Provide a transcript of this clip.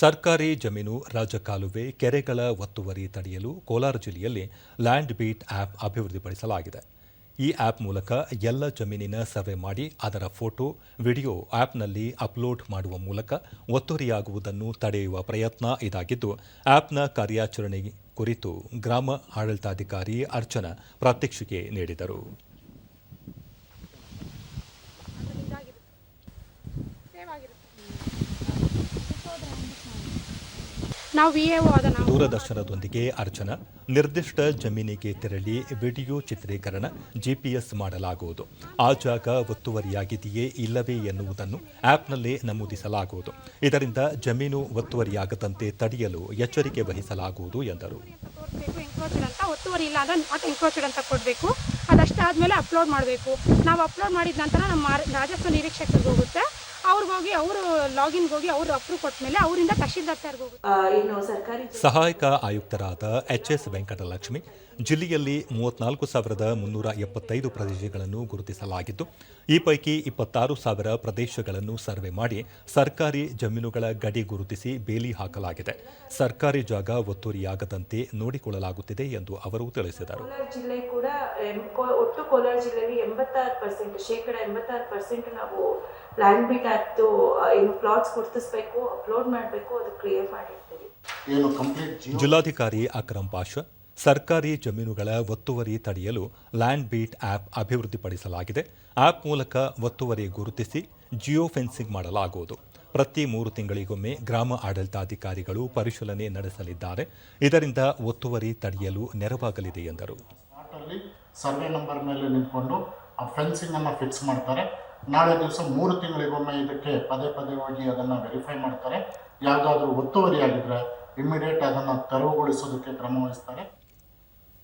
ಸರ್ಕಾರಿ ಜಮೀನು ರಾಜಕಾಲುವೆ, ಕೆರೆಗಳ ಒತ್ತುವರಿ ತಡೆಯಲು ಕೋಲಾರ ಜಿಲ್ಲೆಯಲ್ಲಿ ಲ್ಯಾಂಡ್ ಬೀಟ್ ಆಪ್ ಅಭಿವೃದ್ಧಿಪಡಿಸಲಾಗಿದೆ. ಈ ಆಪ್ ಮೂಲಕ ಎಲ್ಲ ಜಮೀನಿನ ಸರ್ವೆ ಮಾಡಿ ಅದರ ಫೋಟೋ, ವಿಡಿಯೋ ಆಪ್ನಲ್ಲಿ ಅಪ್ಲೋಡ್ ಮಾಡುವ ಮೂಲಕ ಒತ್ತುವರಿಯಾಗುವುದನ್ನು ತಡೆಯುವ ಪ್ರಯತ್ನ ಇದಾಗಿದ್ದು ಆಪ್ನ ಕಾರ್ಯಾಚರಣೆ ಕುರಿತು ಗ್ರಾಮ ಆಡಳಿತಾಧಿಕಾರಿ ಅರ್ಚನಾ ಪ್ರಾತ್ಯಕ್ಷಿಕೆ ನೀಡಿದರು. ನಾವು ವಿ ಎ ದೂರದರ್ಶನದೊಂದಿಗೆ ಅರ್ಚನ ನಿರ್ದಿಷ್ಟ ಜಮೀನಿಗೆ ತೆರಳಿ ವಿಡಿಯೋ ಚಿತ್ರೀಕರಣ ಜಿಪಿಎಸ್ ಮಾಡಲಾಗುವುದು. ಆ ಜಾಗ ಒತ್ತುವರಿಯಾಗಿದೆಯೇ ಇಲ್ಲವೇ ಎನ್ನುವುದನ್ನು ಆಪ್ನಲ್ಲೇ ನಮೂದಿಸಲಾಗುವುದು. ಇದರಿಂದ ಜಮೀನು ಒತ್ತುವರಿಯಾಗದಂತೆ ತಡೆಯಲು ಎಚ್ಚರಿಕೆ ವಹಿಸಲಾಗುವುದು ಎಂದರು. ಒತ್ತುವರಿ ಇಲ್ಲ ಅಂದ್ರೆ ನಾಟ್ ಎಂಕ್ರೋಚೆಡ್ ಅಂತ ಕೊಡಬೇಕು. ಅದಷ್ಟಾದ್ಮೇಲೆ ಅಪ್ಲೋಡ್ ಮಾಡಬೇಕು. ನಾವು ಅಪ್ಲೋಡ್ ಮಾಡಿದ ನಂತರ ನಮ್ಮ ರಾಜಸ್ವ ನಿರೀಕ್ಷಕರಿಗೆ ಹೋಗುತ್ತೆ. ಅವ್ರಿಗೆ ಹೋಗಿ ಅವರು ಲಾಗಿನ್ಗೆ ಹೋಗಿ ಅವರು ಅಪ್ರೂವ್ ಕೊಟ್ಟಮೇಲೆ ಅವರಿಂದ ತಹಶೀಲ್ದಾರ್ ಸರ್ಗೆ ಹೋಗುತ್ತೆ. ಇನ್ನು ಸರ್ಕಾರಿ ಸಹಾಯಕ ಆಯುಕ್ತರಾದ ಎಚ್ ಎಸ್ ವೆಂಕಟಲಕ್ಷ್ಮಿ ಜಿಲ್ಲೆಯಲ್ಲಿ ಮೂವತ್ನಾಲ್ಕು ಸಾವಿರದ ಮುನ್ನೂರ ಎಪ್ಪತ್ತೈದು ಪ್ರದೇಶಗಳನ್ನು ಗುರುತಿಸಲಾಗಿದ್ದು ಈ ಪೈಕಿ ಇಪ್ಪತ್ತಾರು ಸಾವಿರ ಪ್ರದೇಶಗಳನ್ನು ಸರ್ವೆ ಮಾಡಿ ಸರ್ಕಾರಿ ಜಮೀನುಗಳ ಗಡಿ ಗುರುತಿಸಿ ಬೇಲಿ ಹಾಕಲಾಗಿದೆ. ಸರ್ಕಾರಿ ಜಾಗ ಒತ್ತುವರಿಯಾಗದಂತೆ ನೋಡಿಕೊಳ್ಳಲಾಗುತ್ತಿದೆ ಎಂದು ಅವರು ತಿಳಿಸಿದರು. ಜಿಲ್ಲೆ ಕೂಡ ಒಟ್ಟು ಕೋಲಾರ ಜಿಲ್ಲೆಯಲ್ಲಿ ಎಂಬತ್ತಾರು ಪರ್ಸೆಂಟ್ ಶೇಕಡ ಎಂಬತ್ತಾರು ಪರ್ಸೆಂಟ್ ನಾವು ಲ್ಯಾಂಡ್ ಬಿಟ್ ಏನು ಪ್ಲಾಟ್ಸ್ ಗುರುತಿಸಬೇಕು ಅಪ್ಲೋಡ್ ಮಾಡಬೇಕು ಅದು ಕ್ಲಿಯರ್ ಮಾಡಿರ್ತೀವಿ. ಏನು ಕಂಪ್ಲೀಟ್ ಜಿಲ್ಲಾಧಿಕಾರಿ ಅಕ್ರಮ್ ಪಾಷಾ ಸರ್ಕಾರಿ ಜಮೀನುಗಳ ಒತ್ತುವರಿ ತಡೆಯಲು ಲ್ಯಾಂಡ್ ಬೀಟ್ ಆಪ್ ಅಭಿವೃದ್ಧಿಪಡಿಸಲಾಗಿದೆ. ಆಪ್ ಮೂಲಕ ಒತ್ತುವರಿ ಗುರುತಿಸಿ ಜಿಯೋ ಫೆನ್ಸಿಂಗ್ ಮಾಡಲಾಗುವುದು. ಪ್ರತಿ ಮೂರು ತಿಂಗಳಿಗೊಮ್ಮೆ ಗ್ರಾಮ ಆಡಳಿತಾಧಿಕಾರಿಗಳು ಪರಿಶೀಲನೆ ನಡೆಸಲಿದ್ದಾರೆ. ಇದರಿಂದ ಒತ್ತುವರಿ ತಡೆಯಲು ನೆರವಾಗಲಿದೆ ಎಂದರು. ಸರ್ವೆ ನಂಬರ್ ಮೇಲೆ ನಿಂತ್ಕೊಂಡು ಆ ಫೆನ್ಸಿಂಗನ್ನು ಫಿಕ್ಸ್ ಮಾಡ್ತಾರೆ. ನಾಳೆ ದಿವಸ ಮೂರು ತಿಂಗಳಿಗೊಮ್ಮೆ ಇದಕ್ಕೆ ಪದೇ ಪದೇ ಹೋಗಿ ಅದನ್ನು ವೆರಿಫೈ ಮಾಡ್ತಾರೆ. ಯಾವುದಾದ್ರೂ ಒತ್ತುವರಿ ಆಗಿದ್ರೆ ಇಮ್ಮಿಡಿಯೇಟ್ ಅದನ್ನು ತೆರವುಗೊಳಿಸೋದಕ್ಕೆ ಕ್ರಮ ವಹಿಸ್ತಾರೆ.